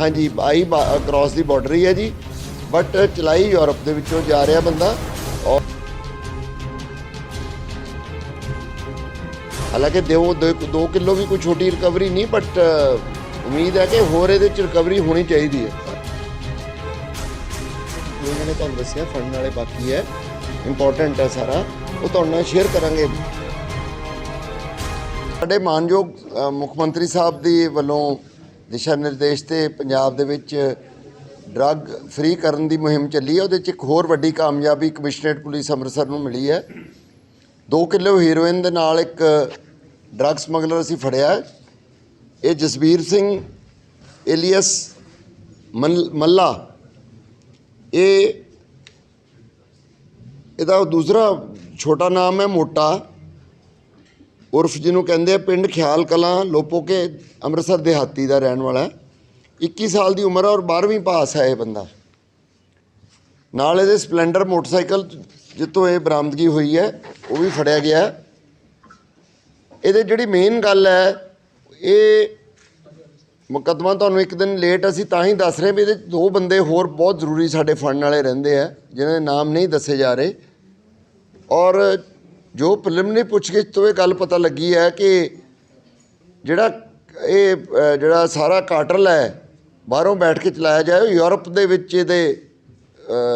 ਹਾਂਜੀ ਬਾਈ ਕ੍ਰਾਸ ਦੀ ਬਾਰਡਰ ਹੀ ਹੈ ਜੀ। ਬਟ ਚਲਾਈ ਯੂਰਪ ਦੇ ਵਿੱਚੋਂ ਜਾ ਰਿਹਾ ਬੰਦਾ। ਔਰ ਹਾਲਾਂਕਿ 2 2 ਕਿਲੋ ਵੀ ਕੋਈ ਛੋਟੀ ਰਿਕਵਰੀ ਨਹੀਂ ਬਟ ਉਮੀਦ ਹੈ ਕਿ ਹੋਰ ਇਹਦੇ ਚ ਰਿਕਵਰੀ ਹੋਣੀ ਚਾਹੀਦੀ ਹੈ। ਜੋ ਮੈंने ਤੁਹਾਨੂੰ ਦੱਸਿਆ ਫੰਡ ਨਾਲੇ ਬਾਕੀ ਹੈ। ਇੰਪੋਰਟੈਂਟ ਹੈ ਸਾਰਾ। ਉਹ ਤੁਹਾਡੇ ਨਾਲ ਸ਼ੇਅਰ ਕਰਾਂਗੇ। ਸਾਡੇ ਮਾਨਯੋਗ ਮੁੱਖ ਮੰਤਰੀ ਸਾਹਿਬ ਦੀ ਵੱਲੋਂ ਦਿਸ਼ਾ ਨਿਰਦੇਸ਼ ਤੇ ਪੰਜਾਬ ਦੇ ਵਿੱਚ ਡਰੱਗ ਫ੍ਰੀ ਕਰਨ ਦੀ ਮੁਹਿੰਮ ਚੱਲੀ ਹੈ। ਉਹਦੇ 'ਚ ਇੱਕ ਹੋਰ ਵੱਡੀ ਕਾਮਯਾਬੀ ਕਮਿਸ਼ਨਰੇਟ ਪੁਲਿਸ ਅੰਮ੍ਰਿਤਸਰ ਨੂੰ ਮਿਲੀ ਹੈ। 2 ਕਿਲੋ ਹੀਰੋਇਨ ਦੇ ਨਾਲ ਇੱਕ ਡਰੱਗ ਸਮਗਲਰ ਅਸੀਂ ਫੜਿਆ ਇਹ ਜਸਬੀਰ ਸਿੰਘ ਏਲੀਅਸ ਮਲ- ਮੱਲਾ। ਇਹ, ਇਹਦਾ ਦੂਸਰਾ ਛੋਟਾ ਨਾਮ ਹੈ ਮੋਟਾ। ਉਰਫ ਜਿਹਨੂੰ ਕਹਿੰਦੇ ਆ ਪਿੰਡ ਖਿਆਲ ਕਲਾਂ, ਲੋਪੋਕੇ, ਅੰਮ੍ਰਿਤਸਰ ਦਿਹਾਤੀ ਦਾ ਰਹਿਣ ਵਾਲਾ ਹੈ। 21 ਸਾਲ ਦੀ ਉਮਰ ਹੈ ਔਰ 12ਵੀਂ ਪਾਸ ਹੈ ਇਹ ਬੰਦਾ। ਨਾਲ ਇਹਦੇ ਸਪਲੈਂਡਰ ਮੋਟਰਸਾਈਕਲ ਜਿੱਤੋਂ ਇਹ ਬਰਾਮਦਗੀ ਹੋਈ ਹੈ, ਉਹ ਵੀ ਫੜਿਆ ਗਿਆ ਇਹਦੇ ਜਿਹੜੀ ਮੇਨ ਗੱਲ ਹੈ, ਇਹ ਮੁਕੱਦਮਾ ਤੁਹਾਨੂੰ ਇੱਕ ਦਿਨ ਲੇਟ ਅਸੀਂ ਤਾਂ ਹੀ ਦੱਸ ਰਹੇ ਵੀ ਇਹਦੇ 'ਚ ਦੋ ਬੰਦੇ ਹੋਰ ਬਹੁਤ ਜ਼ਰੂਰੀ ਸਾਡੇ ਫੜਨ ਵਾਲੇ ਰਹਿੰਦੇ ਆ, ਜਿਨ੍ਹਾਂ ਦੇ ਨਾਮ ਨਹੀਂ ਦੱਸੇ ਜਾ ਰਹੇ। ਔਰ ਜੋ ਪ੍ਰੀਲਿਮਿਨਰੀ ਪੁੱਛਗਿੱਛ ਤੋਂ ਇਹ ਗੱਲ ਪਤਾ ਲੱਗੀ ਹੈ ਕਿ ਜਿਹੜਾ ਇਹ ਜਿਹੜਾ ਸਾਰਾ ਕਾਟਰਲ ਹੈ, ਬਾਹਰੋਂ ਬੈਠ ਕੇ ਚਲਾਇਆ ਜਾਏ, ਉਹ ਯੂਰਪ ਦੇ ਵਿੱਚ ਇਹਦੇ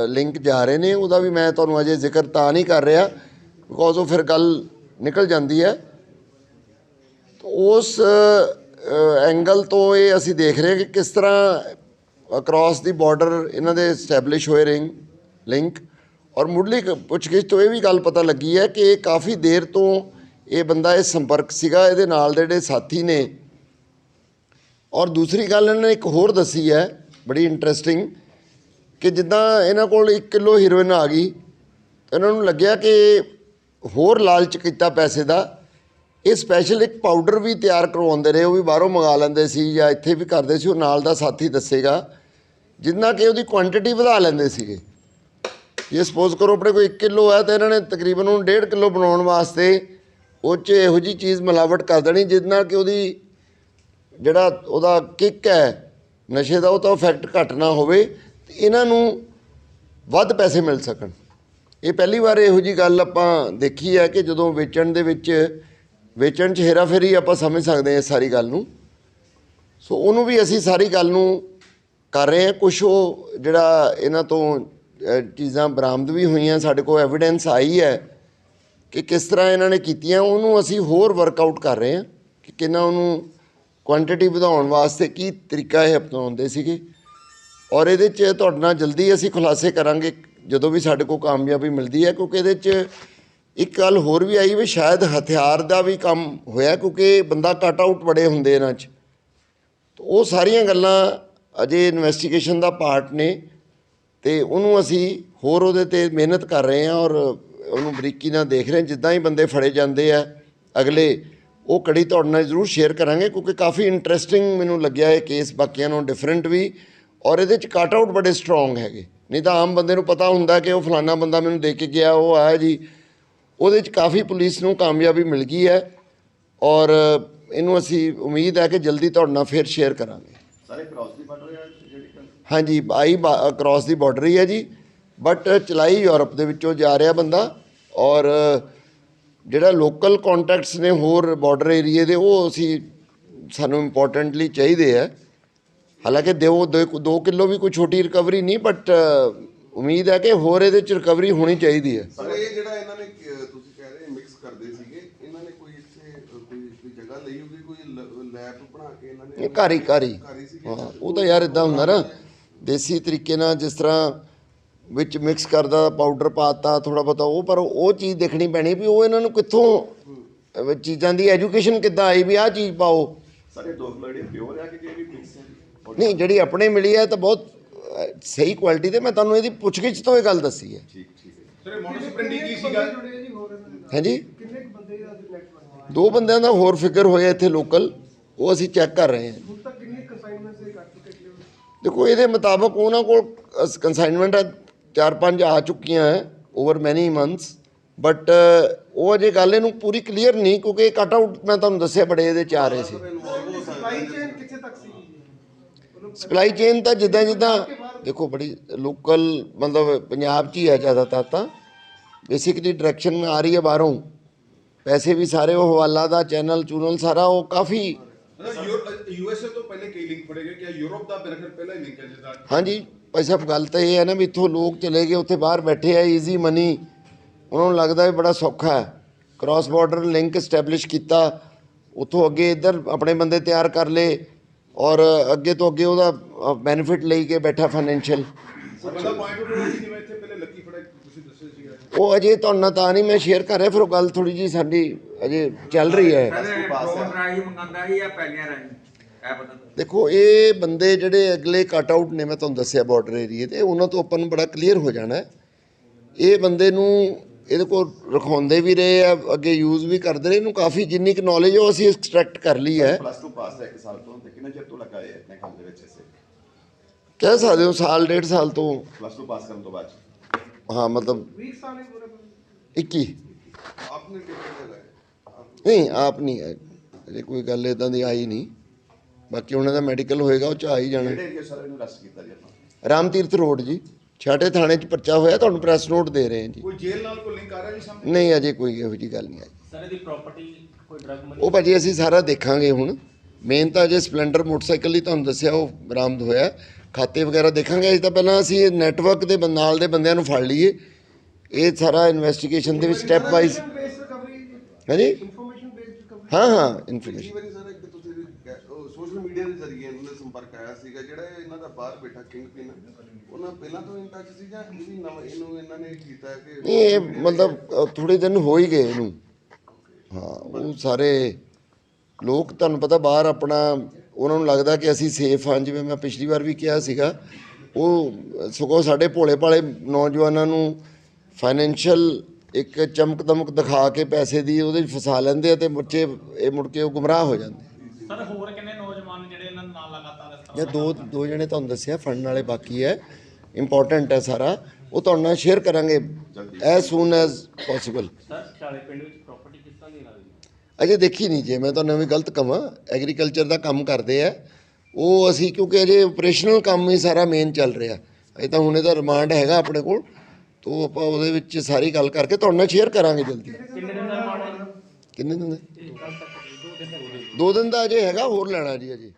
ਲਿੰਕ ਜਾ ਰਹੇ ਨੇ। ਉਹਦਾ ਵੀ ਮੈਂ ਤੁਹਾਨੂੰ ਅਜੇ ਜ਼ਿਕਰ ਤਾਂ ਨਹੀਂ ਕਰ ਰਿਹਾ ਬਿਕੋਜ਼ ਉਹ ਫਿਰ ਗੱਲ ਨਿਕਲ ਜਾਂਦੀ ਹੈ। ਉਸ ਐਂਗਲ ਤੋਂ ਇਹ ਅਸੀਂ ਦੇਖ ਰਹੇ ਹਾਂ ਕਿ ਕਿਸ ਤਰ੍ਹਾਂ ਅਕ੍ਰੋਸ ਦੀ ਬਾਰਡਰ ਇਹਨਾਂ ਦੇ ਸਟੈਬਲਿਸ਼ ਹੋਏ ਰਿੰਗ ਲਿੰਕ ਔਰ ਮੁੱਢਲੀ ਪੁੱਛਗਿੱਛ ਤੋਂ ਇਹ ਵੀ ਗੱਲ ਪਤਾ ਲੱਗੀ ਹੈ ਕਿ ਇਹ ਕਾਫੀ ਦੇਰ ਤੋਂ ਇਹ ਬੰਦਾ ਇਹ ਸੰਪਰਕ ਸੀਗਾ, ਇਹਦੇ ਨਾਲ ਦੇ ਜਿਹੜੇ ਸਾਥੀ ਨੇ। ਔਰ ਦੂਸਰੀ ਗੱਲ ਇਹਨਾਂ ਨੇ ਇੱਕ ਹੋਰ ਦੱਸੀ ਹੈ, ਬੜੀ ਇੰਟਰਸਟਿੰਗ ਕਿ ਜਿੱਦਾਂ ਇਹਨਾਂ ਕੋਲ 1 ਕਿਲੋ ਹੀਰੋਇਨ ਆ ਗਈ, ਤਾਂ ਇਹਨਾਂ ਨੂੰ ਲੱਗਿਆ ਕਿ ਹੋਰ ਲਾਲਚ ਕੀਤਾ ਪੈਸੇ ਦਾ। ਇਹ ਸਪੈਸ਼ਲ ਇੱਕ ਪਾਊਡਰ ਵੀ ਤਿਆਰ ਕਰਵਾਉਂਦੇ ਰਹੇ, ਉਹ ਵੀ ਬਾਹਰੋਂ ਮੰਗਾ ਲੈਂਦੇ ਸੀ ਜਾਂ ਇੱਥੇ ਵੀ ਕਰਦੇ ਸੀ, ਉਹ ਨਾਲ ਦਾ ਸਾਥੀ ਦੱਸੇਗਾ, ਜਿੰਨਾ ਕਿ ਉਹਦੀ ਕੁਆਂਟੀਟੀ ਵਧਾ ਲੈਂਦੇ ਸੀਗੇ। ਜੇ ਸਪੋਜ਼ ਕਰੋ ਆਪਣੇ ਕੋਈ 1 ਕਿਲੋ ਹੈ, ਤਾਂ ਇਹਨਾਂ ਨੇ ਤਕਰੀਬਨ ਉਹਨੂੰ 1.5 ਕਿਲੋ ਬਣਾਉਣ ਵਾਸਤੇ ਉਹ 'ਚ ਇਹੋ ਜੀ ਚੀਜ਼ ਮਿਲਾਵਟ ਕਰ ਦੇਣੀ, ਜਿਹਦੇ ਨਾਲ ਕਿ ਉਹਦੀ ਜਿਹੜਾ ਉਹਦਾ ਕਿੱਕ ਹੈ, ਨਸ਼ੇ ਦਾ, ਉਹ ਤਾਂ ਇਫੈਕਟ ਘੱਟ ਨਾ ਹੋਵੇ, ਤੇ ਇਹਨਾਂ ਨੂੰ ਵੱਧ ਪੈਸੇ ਮਿਲ ਸਕਣ। ਇਹ ਪਹਿਲੀ ਵਾਰ ਇਹੋ ਜੀ ਗੱਲ ਆਪਾਂ ਦੇਖੀ ਹੈ ਕਿ ਜਦੋਂ ਵੇਚਣ ਦੇ ਵਿੱਚ, ਵੇਚਣ 'ਚ ਹੇਰਾਫੇਰੀ ਆਪਾਂ ਸਮਝ ਸਕਦੇ ਹਾਂ ਇਸ ਸਾਰੀ ਗੱਲ ਨੂੰ। ਸੋ ਉਹਨੂੰ ਵੀ ਅਸੀਂ ਸਾਰੀ ਗੱਲ ਨੂੰ ਕਰ ਰਹੇ ਹਾਂ ਕੁਝ ਉਹ ਜਿਹੜਾ ਇਹਨਾਂ ਤੋਂ ਚੀਜ਼ਾਂ ਬਰਾਮਦ ਵੀ ਹੋਈਆਂ, ਸਾਡੇ ਕੋਲ ਐਵੀਡੈਂਸ ਆਈ ਹੈ ਕਿ ਕਿਸ ਤਰ੍ਹਾਂ ਇਹਨਾਂ ਨੇ ਕੀਤੀਆਂ, ਉਹਨੂੰ ਅਸੀਂ ਹੋਰ ਵਰਕਆਊਟ ਕਰ ਰਹੇ ਹਾਂ ਕਿ ਕਿੰਨਾ ਉਹਨੂੰ ਕੁਆਂਟੀਟੀ ਵਧਾਉਣ ਵਾਸਤੇ ਕੀ ਤਰੀਕਾ ਇਹ ਅਪਣਾਉਂਦੇ ਸੀਗੇ। ਔਰ ਇਹਦੇ 'ਚ ਤੁਹਾਡੇ ਨਾਲ ਜਲਦੀ ਅਸੀਂ ਖੁਲਾਸੇ ਕਰਾਂਗੇ, ਜਦੋਂ ਵੀ ਸਾਡੇ ਕੋਲ ਕਾਮਯਾਬੀ ਮਿਲਦੀ ਹੈ, ਕਿਉਂਕਿ ਇਹਦੇ 'ਚ ਇੱਕ ਗੱਲ ਹੋਰ ਵੀ ਆਈ ਵੀ ਸ਼ਾਇਦ ਹਥਿਆਰ ਦਾ ਵੀ ਕੰਮ ਹੋਇਆ, ਕਿਉਂਕਿ ਬੰਦਾ ਕਟ ਆਊਟ ਬੜੇ ਹੁੰਦੇ ਇਹਨਾਂ 'ਚ। ਉਹ ਸਾਰੀਆਂ ਗੱਲਾਂ ਅਜੇ ਇਨਵੈਸਟੀਗੇਸ਼ਨ ਦਾ ਪਾਰਟ ਨੇ। ਤੇ ਉਹਨੂੰ ਅਸੀਂ ਹੋਰ ਉਹਦੇ ਤੇ ਮਿਹਨਤ ਕਰ ਰਹੇ ਹਾਂ ਔਰ ਉਹਨੂੰ ਬਰੀਕੀ ਨਾਲ ਦੇਖ ਰਹੇ ਜਿੱਦਾਂ ਹੀ ਬੰਦੇ ਫੜੇ ਜਾਂਦੇ ਆ, ਅਗਲੇ, ਉਹ ਕੜੀ ਤੁਹਾਡੇ ਨਾਲ ਜ਼ਰੂਰ ਸ਼ੇਅਰ ਕਰਾਂਗੇ ਕਿਉਂਕਿ ਕਾਫੀ ਇੰਟਰਸਟਿੰਗ ਮੈਨੂੰ ਲੱਗਿਆ ਇਹ ਕੇਸ ਬਾਕੀਆਂ ਨਾਲੋਂ ਡਿਫਰੈਂਟ ਵੀ ਔਰ ਇਹਦੇ ਚ ਕੱਟ ਆਊਟ ਬੜੇ ਸਟਰੋਂਗ ਹੈਗੇ। ਨਹੀਂ ਤਾਂ ਆਮ ਬੰਦੇ ਨੂੰ ਪਤਾ ਹੁੰਦਾ ਕਿ ਉਹ ਫਲਾਨਾ ਬੰਦਾ ਮੈਨੂੰ ਦੇ ਕੇ ਗਿਆ, ਉਹ ਆਇਆ ਜੀ। ਉਹਦੇ ਚ ਕਾਫੀ ਪੁਲਿਸ ਨੂੰ ਕਾਮਯਾਬੀ ਮਿਲ ਗਈ ਹੈ ਔਰ ਇਹਨੂੰ ਅਸੀਂ ਉਮੀਦ ਹੈ ਕਿ ਜਲਦੀ ਤੁਹਾਡੇ ਨਾਲ ਫੇਰ ਸ਼ੇਅਰ ਕਰਾਂਗੇ। ਸਾਰੇ ਕ੍ਰਾਸ ਦੀ ਬਾਰਡਰ ਹਾਂਜੀ ਬਾਈ ਕ੍ਰਾਸ ਦੀ ਬਾਰਡਰ ਹੀ ਹੈ ਜੀ। ਬਟ ਚਲਾਈ ਯੂਰਪ ਦੇ ਵਿੱਚੋਂ ਜਾ ਰਿਹਾ ਬੰਦਾ ਔਰ ਜਿਹੜਾ ਲੋਕਲ ਕੰਟੈਕਟਸ ਨੇ ਹੋਰ ਬਾਰਡਰ ਏਰੀਏ ਦੇ ਉਹ ਅਸੀਂ ਸਾਨੂੰ ਇੰਪੋਰਟੈਂਟਲੀ ਚਾਹੀਦੇ ਆ। ਹਾਲਾਂਕਿ 2 2 ਕਿਲੋ ਵੀ ਕੋਈ ਛੋਟੀ ਰਿਕਵਰੀ ਨਹੀਂ ਬਟ ਉਮੀਦ ਹੈ ਕਿ ਹੋਰ ਇਹਦੇ ਚ ਰਿਕਵਰੀ ਹੋਣੀ ਚਾਹੀਦੀ ਹੈ। ਸਰ ਇਹ ਜਿਹੜਾ ਇਹਨਾਂ ਨੇ ਤੁਸੀਂ ਕਹਿ ਰਹੇ ਮਿਕਸ ਕਰਦੇ ਸੀਗੇ ਇਹਨਾਂ ਨੇ ਕੋਈ ਇੱਥੇ ਕੋਈ ਜਗ੍ਹਾ ਲਈ ਹੋਗੀ ਕੋਈ ਲੈਬ ਬਣਾ ਕੇ ਇਹਨਾਂ ਨੇ ਘਰ ਹੀ ਘਰ ਹਾਂ। ਉਹ ਤਾਂ ਯਾਰ ਇਦਾਂ ਹੁੰਦਾ ਨਾ। ਦੇਸੀ ਤਰੀਕੇ ਨਾਲ ਜਿਸ ਤਰ੍ਹਾਂ ਵਿੱਚ ਮਿਕਸ ਕਰਦਾ ਪਾਊਡਰ ਪਾਤਾ ਥੋੜਾ ਬਹੁਤਾ ਉਹ ਪਰ ਉਹ ਚੀਜ਼ ਦੇਖਣੀ ਪੈਣੀ ਵੀ ਉਹ ਇਹਨਾਂ ਨੂੰ ਕਿੱਥੋਂ ਚੀਜ਼ਾਂ ਦੀ ਐਜੂਕੇਸ਼ਨ ਕਿੱਦਾਂ ਆਈ ਵੀ ਆਹ ਚੀਜ਼ ਪਾਓ। ਸਾਰੇ ਦੋ ਕਿਲੋ ਜਿਹੜੀ ਪਿਓਰ ਹੈ ਕਿ ਜਿਹੜੀ ਮਿਕਸ ਹੈ। ਨਹੀਂ ਜਿਹੜੀ ਆਪਣੇ ਮਿਲੀ ਹੈ ਤਾਂ ਬਹੁਤ ਸਹੀ ਕੁਆਲਿਟੀ ਤੇ ਮੈਂ ਤੁਹਾਨੂੰ ਇਹਦੀ ਪੁੱਛਗਿੱਛ ਤੋਂ ਇਹ ਗੱਲ ਦੱਸੀ ਹੈ। ਠੀਕ ਠੀਕ। ਸਰ ਮੋਡਸ ਪ੍ਰੈਂਡੀ ਕੀ ਸੀਗਾ? ਹਾਂਜੀ? ਕਿੰਨੇ ਕੁ ਬੰਦੇ ਦਾ ਦੋ ਬੰਦਿਆਂ ਦਾ ਹੋਰ ਫਿਗਰ ਹੋਇਆ ਇੱਥੇ ਲੋਕਲ ਉਹ ਅਸੀਂ ਚੈੱਕ ਕਰ ਰਹੇ ਹਾਂ। ਦੇਖੋ ਇਹਦੇ ਮੁਤਾਬਕ ਉਹਨਾਂ ਕੋਲ ਕੰਸਾਈਨਮੈਂਟ ਚਾਰ ਪੰਜ ਆ ਚੁੱਕੀਆਂ ਹੈ ਓਵਰ ਮੈਨੀ ਮੰਥਸ ਬਟ ਉਹ ਅਜੇ ਗੱਲ ਇਹਨੂੰ ਪੂਰੀ ਕਲੀਅਰ ਨਹੀਂ ਕਿਉਂਕਿ ਕੱਟ ਆਊਟ ਮੈਂ ਤੁਹਾਨੂੰ ਦੱਸਿਆ ਬੜੇ ਇਹਦੇ ਚ ਆ ਰਹੇ ਸੀ। ਸਪਲਾਈ ਚੇਨ ਤਾਂ ਜਿੱਦਾਂ ਜਿੱਦਾਂ ਦੇਖੋ ਬੜੀ ਲੋਕਲ ਮਤਲਬ ਪੰਜਾਬ 'ਚ ਹੀ ਹੈ ਜ਼ਿਆਦਾਤਰ ਤਾਂ। ਬੇਸਿਕਲੀ ਡਾਇਰੈਕਸ਼ਨ ਆ ਰਹੀ ਹੈ ਬਾਹਰੋਂ। ਪੈਸੇ ਵੀ ਸਾਰੇ ਉਹ ਹਵਾਲਾ ਦਾ ਚੈਨਲ ਚੂਨਲ ਸਾਰਾ ਉਹ ਕਾਫੀ ਕਈ ਲਿੰਕ ਫੜੇ ਗਏ ਕਿ ਯੂਰਪ ਦਾ ਮੇਰੇ ਖਿਆਲ ਪਹਿਲਾਂ ਹੀ ਲਿੰਕ ਹੈ ਜਿੱਦਾਂ ਹਾਂਜੀ ਭਾਈ ਸਾਹਿਬ ਗੱਲ ਤਾਂ ਇਹ ਹੈ ਨਾ ਵੀ ਇੱਥੋਂ ਲੋਕ ਚਲੇ ਗਏ ਉੱਥੇ ਬਾਹਰ ਬੈਠੇ ਆ ਈਜ਼ੀ ਮਨੀ ਉਹਨਾਂ ਨੂੰ ਲੱਗਦਾ ਵੀ ਬੜਾ ਸੌਖਾ ਹੈ। ਕ੍ਰਾਸ ਬਾਰਡਰ ਲਿੰਕ ਸਟੈਬਲਿਸ਼ ਕੀਤਾ। ਉੱਥੋਂ ਅੱਗੇ ਇੱਧਰ ਆਪਣੇ ਬੰਦੇ ਤਿਆਰ ਕਰ ਲਏ ਔਰ ਅੱਗੇ ਤੋਂ ਅੱਗੇ ਉਹਦਾ ਬੈਨੀਫਿਟ ਲਈ ਕੇ ਬੈਠਾ ਫਾਈਨੈਂਸ਼ੀਅਲ ਬੰਦਾ ਪੁਆਇੰਟ ਆਊਟ ਹੋਇਆ ਸੀ ਜਿਵੇਂ ਇੱਥੇ ਪਹਿਲੇ ਲੱਕੀ ਫੜੇ ਤੁਸੀਂ ਦੱਸਿਆ ਸੀਗਾ। ਉਹ ਅਜੇ ਤੁਹਾਨੂੰ ਨਾਲ ਤਾਂ ਨਹੀਂ ਮੈਂ ਸ਼ੇਅਰ ਕਰ ਰਿਹਾ ਫਿਰ ਉਹ ਗੱਲ ਥੋੜੀ ਜੀ ਸਾਡੀ ਅਜੇ ਚੱਲ ਰਹੀ ਹੈ। ਦੇਖੋ ਇਹ ਬੰਦੇ ਜਿਹੜੇ ਅਗਲੇ ਕੱਟ ਆਊਟ ਨੇ ਮੈਂ ਤੁਹਾਨੂੰ ਦੱਸਿਆ ਬਾਰਡਰ ਏਰੀਏ ਤੇ ਉਹਨਾਂ ਤੋਂ ਆਪਾਂ ਨੂੰ ਬੜਾ ਕਲੀਅਰ ਹੋ ਜਾਣਾ ਹੈ। ਇਹ ਬੰਦੇ ਨੂੰ ਇਹਦੇ ਕੋਲ ਰਖਾਉਂਦੇ ਵੀ ਰਹੇ ਆ ਅੱਗੇ ਯੂਜ਼ ਵੀ ਕਰਦੇ ਰਹੇ ਇਹਨੂੰ ਕਾਫੀ ਜਿੰਨੀ ਕੁ ਨੌਲੇਜ ਉਹ ਅਸੀਂ ਐਕਸਟਰੈਕਟ ਕਰ ਲਈ ਹੈ। ਪਲੱਸ 2 ਪਾਸ ਹੈ ਇੱਕ ਸਾਲ ਤੋਂ ਤੇ ਕਿੰਨੇ ਚਿਰ ਤੋਂ ਲੱਗਾ ਹੈ ਆਪਣੇ ਕੰਮ ਦੇ ਵਿੱਚ ਇਸੇ ਕਹਿ ਸਕਦੇ ਹੋ ਸਾਲ ਡੇਢ ਸਾਲ ਤੋਂ। ਪਲੱਸ 2 ਪਾਸ ਕਰਨ ਤੋਂ ਬਾਅਦ। ਹਾਂ ਮਤਲਬ 20 ਸਾਲ ਹੀ ਪੂਰੇ 21 ਆਪਨੇ ਆਪ ਨਹੀਂ ਆਪ ਨਹੀਂ ਹੈ ਕੋਈ ਗੱਲ ਇਦਾਂ ਦੀ ਆਈ ਨਹੀਂ। ਬਾਕੀ ਉਹਨਾਂ ਦਾ ਮੈਡੀਕਲ ਹੋਏਗਾ ਉਹ ਚ ਆ ਹੀ ਜਾਣਾ। ਕਿਹੜੇ ਏਰੀਆ ਸਰ ਇਹਨੂੰ ਰੈਸਟ ਕੀਤਾ ਜੀ ਆਪਾਂ? ਰਾਮ ਤੀਰਥ ਰੋਡ ਜੀ। ਛਾਟੇ ਥਾਣੇ 'ਚ ਪਰਚਾ ਹੋਇਆ ਤੁਹਾਨੂੰ ਪ੍ਰੈਸ ਨੋਟ ਦੇ ਰਹੇ ਹਾਂ ਜੀ। ਕੋਈ ਜੇਲ੍ਹ ਨਾਲ ਕੋਈ ਲਿੰਕ ਆ ਰਿਹਾ ਜੀ ਸਾਹਮਣੇ? ਨਹੀਂ ਅਜੇ ਕੋਈ ਇਹੋ ਜੀ ਗੱਲ ਨਹੀਂ ਆਈ। ਸਰ ਇਹਦੀ ਪ੍ਰਾਪਰਟੀ ਕੋਈ ਡਰਗ ਮਨੀ ਉਹ ਭਾਜੀ ਅਸੀਂ ਸਾਰਾ ਦੇਖਾਂਗੇ ਹੁਣ। ਮੇਨ ਤਾਂ ਜੇ ਸਪਲੈਂਡਰ ਮੋਟਰਸਾਈਕਲ ਹੀ ਤੁਹਾਨੂੰ ਦੱਸਿਆ ਉਹ ਬਰਾਮਦ ਹੋਇਆ। ਖਾਤੇ ਵਗੈਰਾ ਦੇਖਾਂਗੇ ਅਜੇ ਤਾਂ ਪਹਿਲਾਂ ਅਸੀਂ ਨੈਟਵਰਕ ਦੇ ਨਾਲ ਦੇ ਬੰਦਿਆਂ ਨੂੰ ਫੜ ਲਈਏ। ਇਹ ਸਾਰਾ ਇਨਵੈਸਟੀਗੇਸ਼ਨ ਦੇ ਵਿੱਚ ਸਟੈਪ ਵਾਈਜ਼ ਹਾਂਜੀ ਇਨਫੋਰਮੇਸ਼ਨ ਬੇਸਡ ਰਿਕਵਰੀ ਹਾਂ ਹਾਂ ਇਨਫੋਰਮੇਸ਼ਨ ਵਾਰੀ ਸਰ ਇੱਕ ਤੁਸੀਂ ਸੋਸ਼ਲ ਮੀਡੀਆ ਦੇ ਜ਼ਰੀਏ ਇਹਨਾਂ ਦਾ ਸੰਪਰਕ ਆਇਆ ਸੀਗਾ ਜਿਹੜਾ ਇਹ ਇਹਨਾਂ ਦਾ ਬਾਹਰ ਬੈਠਾ ਕਿੰਗ ਪਿਨ ਉਹਨਾਂ ਪਹਿਲਾਂ ਤੋਂ ਇਨ ਟੱਚ ਸੀ ਜਾਂ ਇਹ ਵੀ ਨਵਾਂ ਇਹਨੂੰ ਇਹਨਾਂ ਨੇ ਕੀਤਾ ਕਿ ਨਹੀਂ ਇਹ ਮਤਲਬ ਥੋੜੇ ਦਿਨ ਹੋ ਹੀ ਗਏ ਇਹਨੂੰ। ਹਾਂ ਉਹ ਸਾਰੇ ਲੋਕ ਤੁਹਾਨੂੰ ਪਤਾ ਬਾਹਰ ਆਪਣਾ ਉਹਨਾਂ ਨੂੰ ਲੱਗਦਾ ਕਿ ਅਸੀਂ ਸੇਫ ਹਾਂ ਜਿਵੇਂ ਮੈਂ ਪਿਛਲੀ ਵਾਰ ਵੀ ਕਿਹਾ ਸੀਗਾ ਉਹ ਸਗੋਂ ਸਾਡੇ ਭੋਲੇ ਭਾਲੇ ਨੌਜਵਾਨਾਂ ਨੂੰ ਫਾਈਨੈਂਸ਼ੀਅਲ ਇੱਕ ਚਮਕ ਦਮਕ ਦਿਖਾ ਕੇ ਪੈਸੇ ਦੀ ਉਹਦੇ ਫਸਾ ਲੈਂਦੇ ਆ ਤੇ ਬੱਚੇ ਇਹ ਮੁੜ ਕੇ ਉਹ ਗੁੰਮਰਾਹ ਹੋ ਜਾਂਦੇ ਸਰ ਹੋਰ ਕਿੰਨੇ ਨੌਜਵਾਨ ਜਿਹੜੇ ਇਹਨਾਂ ਨਾਲ ਲਗਾਤਾਰ ਇਸ ਜਾਂ ਦੋ ਦੋ ਜਣੇ ਤੁਹਾਨੂੰ ਦੱਸਿਆ ਫੜਨ ਵਾਲੇ ਬਾਕੀ ਹੈ। ਇੰਪੋਰਟੈਂਟ ਹੈ ਸਾਰਾ। ਉਹ ਤੁਹਾਡੇ ਨਾਲ ਸ਼ੇਅਰ ਕਰਾਂਗੇ as soon as possible sir ਚਾਲੇ ਪਿੰਡ ਵਿੱਚ ਪ੍ਰਾਪਰਟੀ ਕਿਸ ਤਰ੍ਹਾਂ ਦੀ ਲੱਗਦੀ ਅਜੇ ਦੇਖੀ ਨਹੀਂ ਜੇ ਮੈਂ ਤੁਹਾਨੂੰ ਵੀ ਗਲਤ ਕਵਾਂ। ਐਗਰੀਕਲਚਰ ਦਾ ਕੰਮ ਕਰਦੇ ਆ। ਉਹ ਅਸੀਂ ਕਿਉਂਕਿ ਅਜੇ ਆਪਰੇਸ਼ਨਲ ਕੰਮ ਹੀ ਸਾਰਾ ਮੇਨ ਚੱਲ ਰਿਹਾ। ਅਜੇ ਤਾਂ ਹੁਣ ਇਹਦਾ ਰਿਮਾਂਡ ਹੈਗਾ ਆਪਣੇ ਕੋਲ। ਤੋਂ ਆਪਾਂ ਉਹਦੇ ਵਿੱਚ ਸਾਰੀ ਗੱਲ ਕਰਕੇ ਤੁਹਾਡੇ ਨਾਲ ਸ਼ੇਅਰ ਕਰਾਂਗੇ ਜਲਦੀ। ਕਿੰਨੇ ਦਿਨ ਦਾ ਰਿਮਾਂਡ ਹੈ? ਕਿੰਨੇ ਦਿਨ ਦਾ? ਦੋ ਦਿਨ ਦਾ ਅਜੇ ਹੈਗਾ ਹੋਰ ਲੈਣਾ ਜੀ ਅਜੇ।